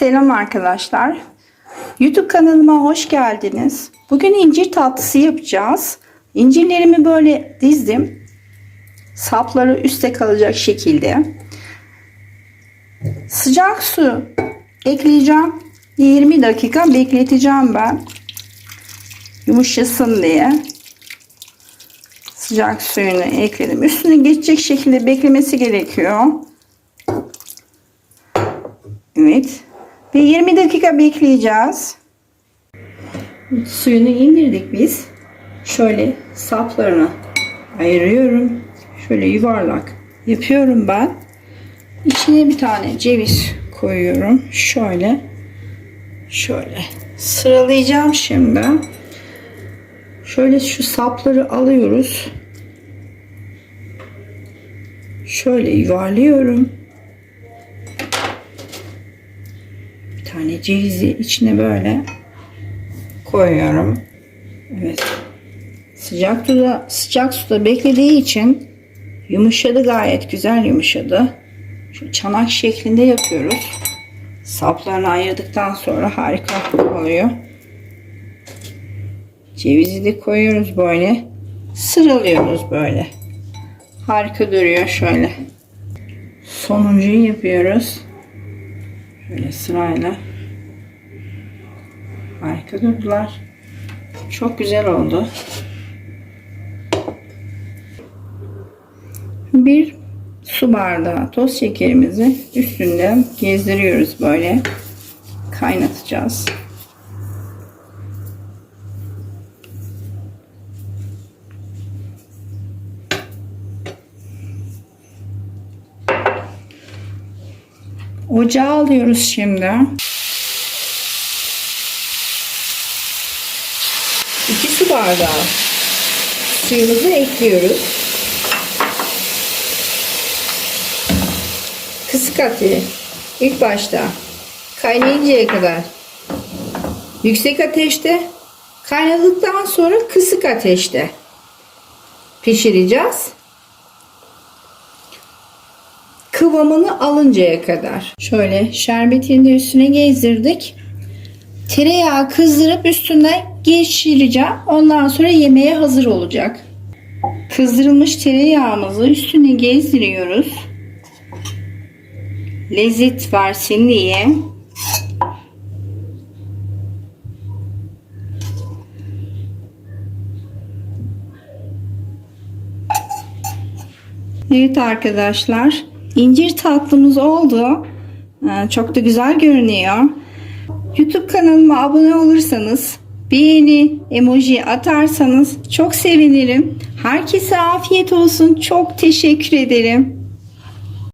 Selam arkadaşlar. YouTube kanalıma hoş geldiniz. Bugün incir tatlısı yapacağız. İncirlerimi böyle dizdim. Sapları üstte kalacak şekilde. Sıcak su ekleyeceğim. 20 dakika bekleteceğim ben. Yumuşasın diye. Sıcak suyunu ekledim. Üstüne geçecek şekilde beklemesi gerekiyor. Evet. Ve 20 dakika bekleyeceğiz. Suyunu indirdik biz. Şöyle saplarını ayırıyorum. Şöyle yuvarlak yapıyorum ben. İçine bir tane ceviz koyuyorum. Şöyle. Şöyle. Sıralayacağım şimdi. Şöyle şu sapları alıyoruz. Şöyle yuvarlıyorum. Tane cevizi içine böyle koyuyorum. Evet. Sıcak suda sıcak suda beklediği için yumuşadı gayet güzel yumuşadı. Şu çanak şeklinde yapıyoruz. Saplarını ayırdıktan sonra harika oluyor. Cevizi de koyuyoruz böyle. Sıralıyoruz böyle. Harika duruyor şöyle. Sonuncuyu yapıyoruz. Şöyle sırayla. Harika durdular. Çok güzel oldu. Bir su bardağı toz şekerimizi üstünden gezdiriyoruz böyle. Kaynatacağız. Ocağa alıyoruz şimdi. İki su bardağı suyumuzu ekliyoruz. Kısık ateşe ilk başta kaynayıncaya kadar yüksek ateşte kaynadıktan sonra kısık ateşte pişireceğiz kıvamını alıncaya kadar. Şöyle şerbetini de üstüne gezdirdik. Tereyağı kızdırıp üstüne geçireceğim. Ondan sonra yemeğe hazır olacak. Kızdırılmış tereyağımızı üstüne gezdiriyoruz. Lezzet versin diye. Evet arkadaşlar. İncir tatlımız oldu. Ee, Çok da güzel görünüyor. YouTube kanalıma abone olursanız, beğeni, emoji atarsanız çok sevinirim. Herkese afiyet olsun. Çok teşekkür ederim.